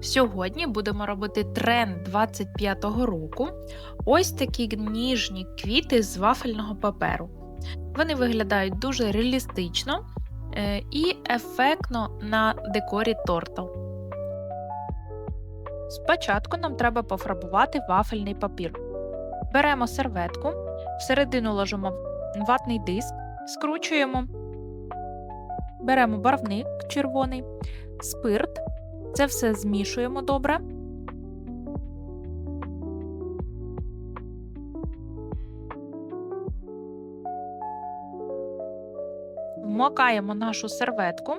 Сьогодні будемо робити тренд 25-го року. Ось такі ніжні квіти з вафельного паперу. Вони виглядають дуже реалістично е, і ефектно на декорі торту. Спочатку нам треба пофарбувати вафельний папір. Беремо серветку, всередину ложимо ватний диск, скручуємо, беремо барвник червоний, спирт. Це все змішуємо добре. Вмокаємо нашу серветку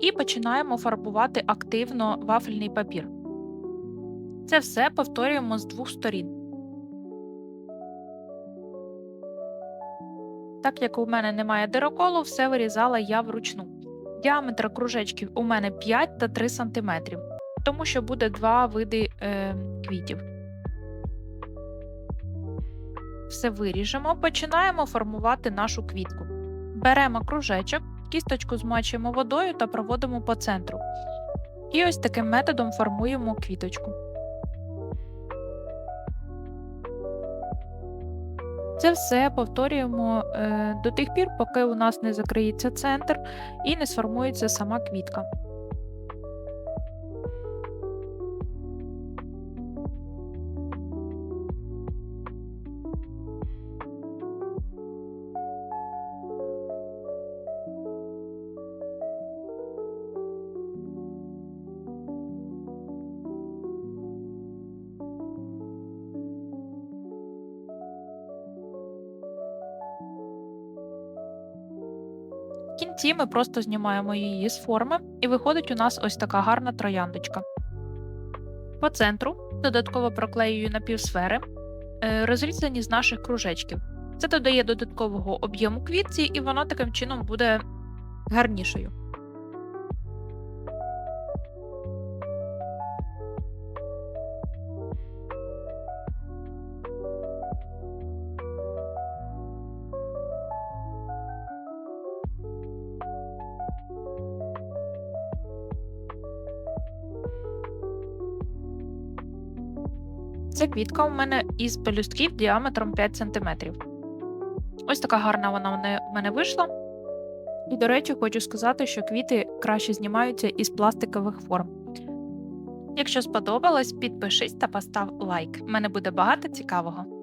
і починаємо фарбувати активно вафельний папір. Це все повторюємо з двох сторін. Так як у мене немає дироколу, все вирізала я вручну. Діаметр кружечків у мене 5 та 3 см, тому що буде два види е, квітів. Все виріжемо, починаємо формувати нашу квітку. Беремо кружечок, кісточку змачуємо водою та проводимо по центру. І ось таким методом формуємо квіточку. Це все повторюємо е, до тих пір, поки у нас не закриється центр і не сформується сама квітка. Кінці ми просто знімаємо її з форми, і виходить у нас ось така гарна трояндочка. По центру додатково проклеюю напівсфери, е, розрізані з наших кружечків. Це додає додаткового об'єму квітці, і вона таким чином буде гарнішою. Це квітка у мене із пелюстків діаметром 5 см. Ось така гарна вона в мене вийшла. І, до речі, хочу сказати, що квіти краще знімаються із пластикових форм. Якщо сподобалось, підпишись та постав лайк. У мене буде багато цікавого.